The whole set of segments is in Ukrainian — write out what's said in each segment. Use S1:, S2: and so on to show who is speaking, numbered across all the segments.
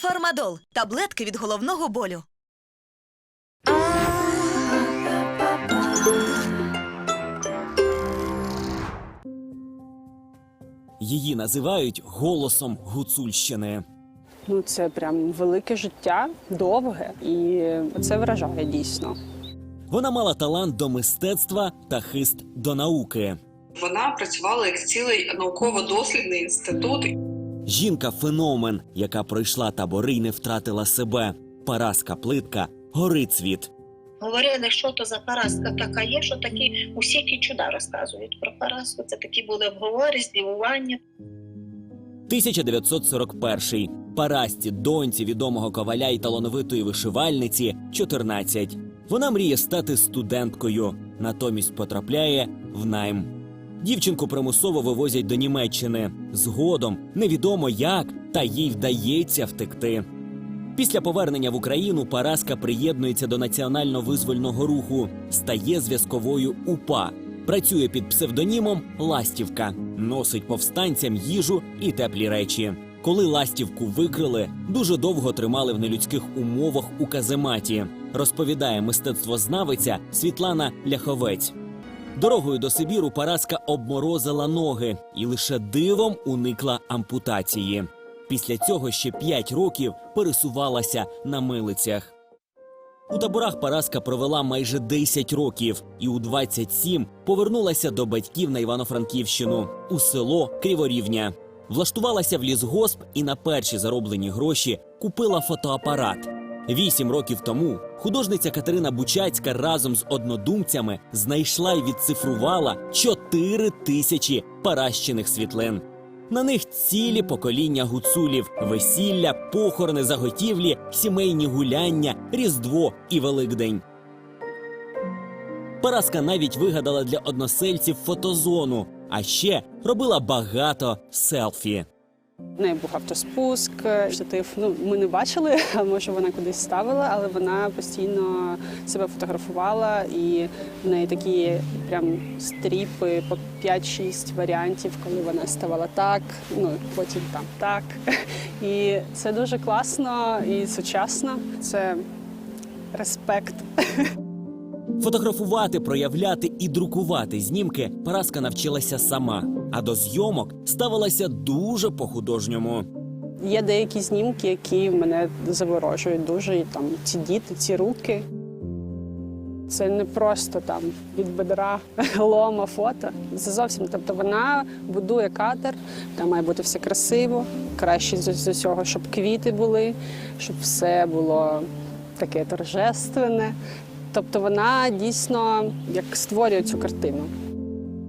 S1: Фармадол таблетки від головного болю.
S2: Її називають голосом Гуцульщини.
S3: Ну, це прям велике життя, довге, і це вражає дійсно.
S2: Вона мала талант до мистецтва та хист до науки.
S4: Вона працювала як цілий науково-дослідний інститут.
S2: Жінка феномен, яка пройшла табори й не втратила себе. Параска плитка, горить світ.
S5: Говорили, що то за Параска така є, що такі усякі чуда розказують про Параску. Це такі були обговори, здивування.
S2: 1941. Парасті, доньці відомого коваля і талановитої вишивальниці 14. Вона мріє стати студенткою, натомість потрапляє в найм. Дівчинку примусово вивозять до Німеччини. Згодом невідомо як, та їй вдається втекти. Після повернення в Україну Параска приєднується до національно-визвольного руху, стає зв'язковою УПА, працює під псевдонімом Ластівка, носить повстанцям їжу і теплі речі. Коли ластівку викрили, дуже довго тримали в нелюдських умовах у казематі, розповідає мистецтвознавиця Світлана Ляховець. Дорогою до Сибіру Параска обморозила ноги і лише дивом уникла ампутації. Після цього ще п'ять років пересувалася на милицях. У таборах Параска провела майже 10 років і у 27 повернулася до батьків на Івано-Франківщину у село Криворівня. Влаштувалася в лісгосп і на перші зароблені гроші купила фотоапарат. Вісім років тому художниця Катерина Бучацька разом з однодумцями знайшла і відцифрувала 4 тисячі паращених світлин. На них цілі покоління гуцулів, весілля, похорони, заготівлі, сімейні гуляння, Різдво і Великдень. Параска навіть вигадала для односельців фотозону, а ще робила багато селфі.
S3: Неї був автоспуск, штатив. Ну ми не бачили, а може вона кудись ставила, але вона постійно себе фотографувала, і в неї такі прям стріпи по 5-6 варіантів, коли вона ставала так, ну потім там так. І це дуже класно і сучасно. Це респект.
S2: Фотографувати, проявляти і друкувати знімки Параска навчилася сама, а до зйомок ставилася дуже по-художньому.
S3: Є деякі знімки, які мене заворожують дуже. І там ці діти, ці руки. Це не просто там від бедра лома фото. Це зовсім. Тобто вона будує кадр, там має бути все красиво, краще з, усього, щоб квіти були, щоб все було таке торжественне. Тобто вона дійсно як створює цю картину.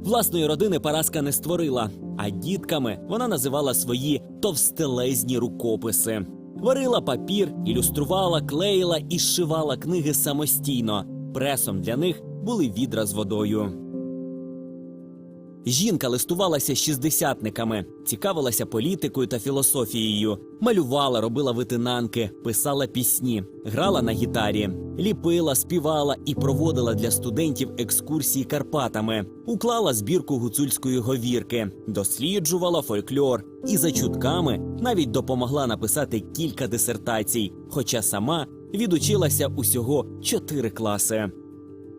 S2: Власної родини Параска не створила, а дітками вона називала свої товстелезні рукописи. Варила папір, ілюструвала, клеїла і шивала книги самостійно. Пресом для них були відра з водою. Жінка листувалася шістдесятниками, цікавилася політикою та філософією, малювала, робила витинанки, писала пісні, грала на гітарі, ліпила, співала і проводила для студентів екскурсії Карпатами, уклала збірку гуцульської говірки, досліджувала фольклор і за чутками навіть допомогла написати кілька дисертацій, хоча сама відучилася усього чотири класи.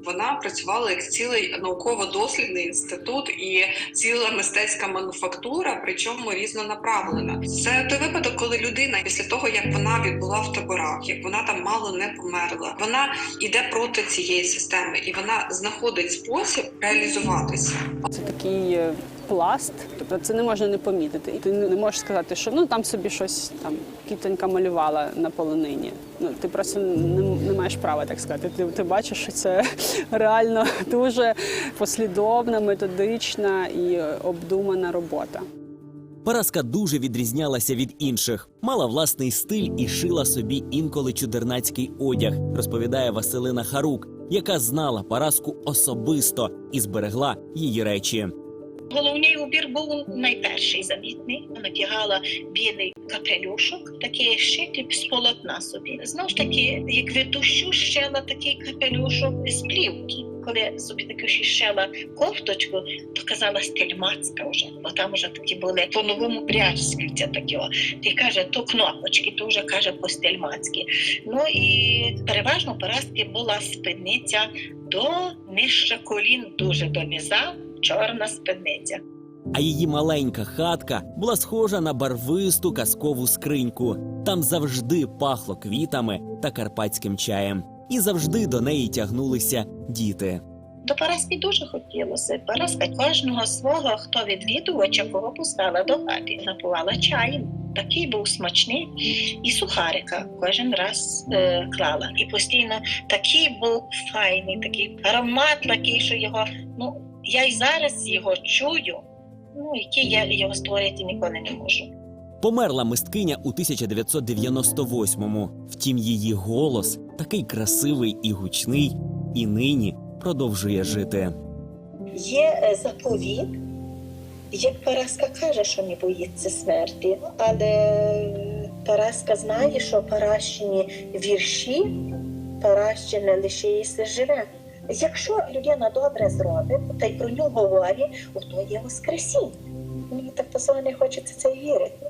S4: Вона працювала як цілий науково-дослідний інститут і ціла мистецька мануфактура, причому різнонаправлена. Це той випадок, коли людина після того, як вона відбула в таборах, як вона там мало не померла, вона йде проти цієї системи і вона знаходить спосіб реалізуватися.
S3: Це такий е, пласт, тобто це не можна не помітити. І ти не можеш сказати, що ну там собі щось там кітонька малювала на полонині. Ну ти просто не, не маєш права так сказати. Ти, ти бачиш, що це реально дуже послідовна, методична і обдумана робота.
S2: Параска дуже відрізнялася від інших, мала власний стиль і шила собі інколи чудернацький одяг, розповідає Василина Харук, яка знала Параску особисто і зберегла її речі.
S5: Головний убір був найперший замітний. Надягала білий капелюшок, такий шитий з полотна собі. Знову ж таки, як від дощу щела такий капелюшок з плівки. коли собі таку шишела кофточку, то казала стельмацька вже, бо там вже такі були по-новому брязківця такі. Ти каже, то кнопочки, то вже каже по-стельмацьки. Ну і переважно поразки була спідниця до нижче колін, дуже до низа, чорна спідниця.
S2: А її маленька хатка була схожа на барвисту казкову скриньку. Там завжди пахло квітами та карпатським чаєм, і завжди до неї тягнулися діти.
S5: До Параски дуже хотілося. Параска кожного свого, хто відвідувача, кого пускала до хати, напувала чаєм. Такий був смачний, і сухарика кожен раз е, клала. І постійно такий був файний, такий аромат такий, що його, ну я й зараз його чую, ну який я його створити ніколи не можу.
S2: Померла мисткиня у 1998-му. Втім, її голос такий красивий і гучний, і нині продовжує жити.
S5: Є е, заповіт, як Параска каже, що не боїться смерті, але Параска знає, що Паращині вірші Паращине лишиється живе. Якщо людина добре зробить, та й про нього говорить, то є Воскресіння. Мені так поза не хочеться це вірити.